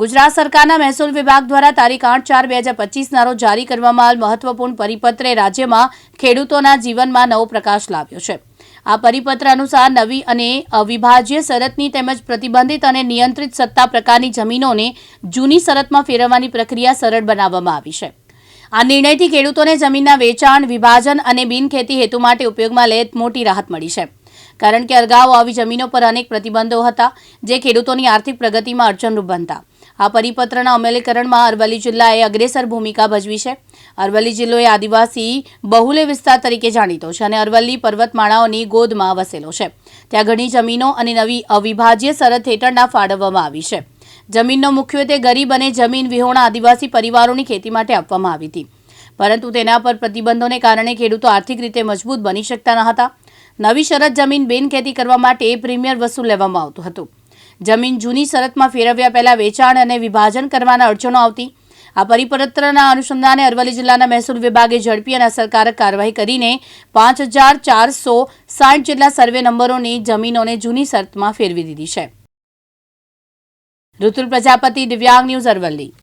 ગુજરાત સરકારના મહેસૂલ વિભાગ દ્વારા તારીખ આઠ ચાર બે હજાર પચીસના રોજ જારી કરવામાં આવેલ મહત્વપૂર્ણ પરિપત્રે રાજ્યમાં ખેડૂતોના જીવનમાં નવો પ્રકાશ લાવ્યો છે. આ પરિપત્ર અનુસાર નવી અને અવિભાજ્ય શરતની તેમજ પ્રતિબંધિત અને નિયંત્રિત સત્તા પ્રકારની જમીનોને જૂની શરતમાં ફેરવવાની પ્રક્રિયા સરળ બનાવવામાં આવી છે. આ નિર્ણયથી ખેડૂતોને જમીનના વેચાણ, વિભાજન અને બિનખેતી હેતુ માટે ઉપયોગમાં લે મોટી રાહત મળી છે. કારણ કે અગાઉ આવી જમીનો પર અનેક પ્રતિબંધો હતા જે ખેડૂતોની આર્થિક પ્રગતિમાં અડચણરૂપ બનતા. આ પરિપત્રના અમલીકરણમાં અરવલ્લી જિલ્લાએ અગ્રેસર ભૂમિકા ભજવી છે. અરવલ્લી જિલ્લો એ આદિવાસી બહુલે વિસ્તાર તરીકે જાણીતો છે અને અરવલ્લી પર્વતમાળાઓની ગોદમાં વસેલો છે. ત્યાં ઘણી જમીનો અને નવી અવિભાજ્ય શરત હેઠળના ફાળવવામાં આવી છે. જમીનનો મુખ્યત્વે ગરીબ અને જમીન વિહોણા આદિવાસી પરિવારોની ખેતી માટે આપવામાં આવી હતી. પરંતુ તેના પર પ્રતિબંધોને કારણે ખેડૂતો આર્થિક રીતે મજબૂત બની શકતા ન હતા. નવી શરત જમીન બિનખેતી કરવા માટે પ્રીમિયર વસૂલ લેવામાં આવતું હતું. જમીન જૂની શરતમાં ફેરવ્યા પહેલા વેચાણ અને વિભાજન કરવાના અડચણો આવતી, આ પરિપત્રના અનુસંધાને અરવલ્લી જિલ્લાના મહેસૂલ વિભાગે ઝડપી અને અસરકારક કાર્યવાહી કરીને પાંચ હજાર ચારસો સાઠ જેટલા સર્વે નંબરોની જમીનોને જૂની શરતમાં ફેરવી દીધી છે. ઋતુલ પ્રજાપતિ દિવ્યાંગ ન્યૂઝ અરવલ્લી.